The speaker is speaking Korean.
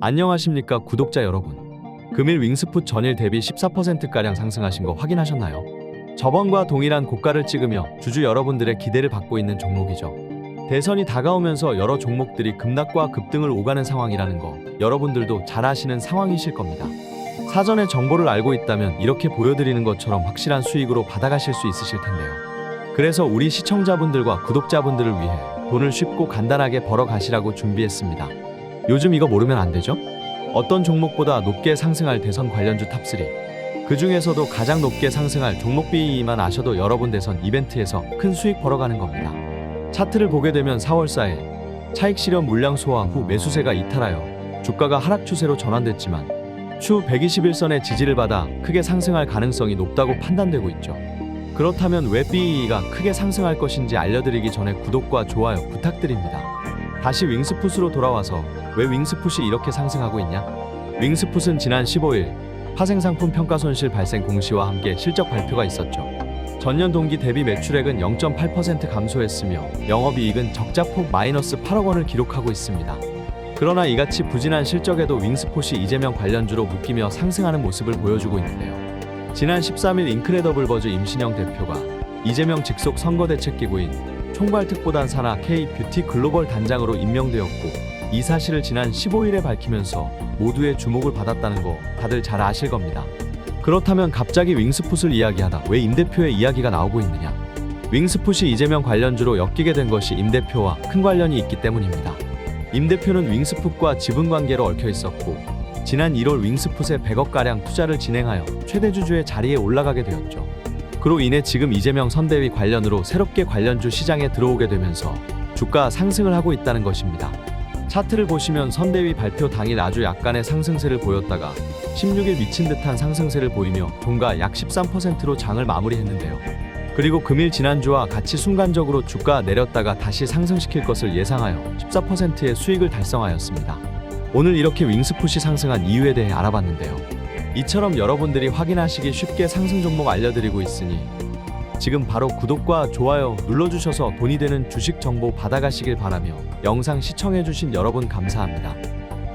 안녕하십니까 구독자 여러분. 금일 윙스풋 전일 대비 14%가량 상승하신 거 확인하셨나요? 저번과 동일한 고가를 찍으며 주주 여러분들의 기대를 받고 있는 종목이죠. 대선이 다가오면서 여러 종목들이 급락과 급등을 오가는 상황이라는 거 여러분들도 잘 아시는 상황이실 겁니다. 사전에 정보를 알고 있다면 이렇게 보여드리는 것처럼 확실한 수익으로 받아가실 수 있으실 텐데요. 그래서 우리 시청자분들과 구독자분들을 위해 돈을 쉽고 간단하게 벌어 가시라고 준비했습니다. 요즘 이거 모르면 안 되죠? 어떤 종목보다 높게 상승할 대선 관련주 탑3. 그 중에서도 가장 높게 상승할 종목 B만 아셔도 여러분 대선 이벤트에서 큰 수익 벌어가는 겁니다. 차트를 보게 되면 4월 4일 차익 실현 물량 소화 후 매수세가 이탈하여 주가가 하락 추세로 전환됐지만 추 121선의 지지를 받아 크게 상승할 가능성이 높다고 판단되고 있죠. 그렇다면 왜 BE가 크게 상승할 것인지 알려드리기 전에 구독과 좋아요 부탁드립니다. 다시 윙스풋으로 돌아와서 왜 윙스풋이 이렇게 상승하고 있냐? 윙스풋은 지난 15일 파생상품 평가 손실 발생 공시와 함께 실적 발표가 있었죠. 전년 동기 대비 매출액은 0.8% 감소했으며 영업이익은 적자폭 마이너스 8억 원을 기록하고 있습니다. 그러나 이같이 부진한 실적에도 윙스폿이 이재명 관련주로 묶이며 상승하는 모습을 보여주고 있는데요. 지난 13일 인크레더블버즈 임신영 대표가 이재명 직속 선거대책기구인 총괄특보단 산하 K-뷰티 글로벌 단장으로 임명되었고 이 사실을 지난 15일에 밝히면서 모두의 주목을 받았다는 거 다들 잘 아실 겁니다. 그렇다면 갑자기 윙스풋을 이야기하다 왜 임 대표의 이야기가 나오고 있느냐? 윙스풋이 이재명 관련주로 엮이게 된 것이 임 대표와 큰 관련이 있기 때문입니다. 임 대표는 윙스풋과 지분 관계로 얽혀 있었고 지난 1월 윙스풋에 100억 가량 투자를 진행하여 최대 주주의 자리에 올라가게 되었죠. 그로 인해 지금 이재명 선대위 관련으로 새롭게 관련주 시장에 들어오게 되면서 주가 상승을 하고 있다는 것입니다. 차트를 보시면 선대위 발표 당일 아주 약간의 상승세를 보였다가 16일 미친 듯한 상승세를 보이며 종가 약 13%로 장을 마무리했는데요. 그리고 금일 지난주와 같이 순간적으로 주가 내렸다가 다시 상승시킬 것을 예상하여 14%의 수익을 달성하였습니다. 오늘 이렇게 윙스풋이 상승한 이유에 대해 알아봤는데요. 이처럼 여러분들이 확인하시기 쉽게 상승 종목 알려드리고 있으니 지금 바로 구독과 좋아요 눌러주셔서 돈이 되는 주식 정보 받아가시길 바라며 영상 시청해주신 여러분 감사합니다.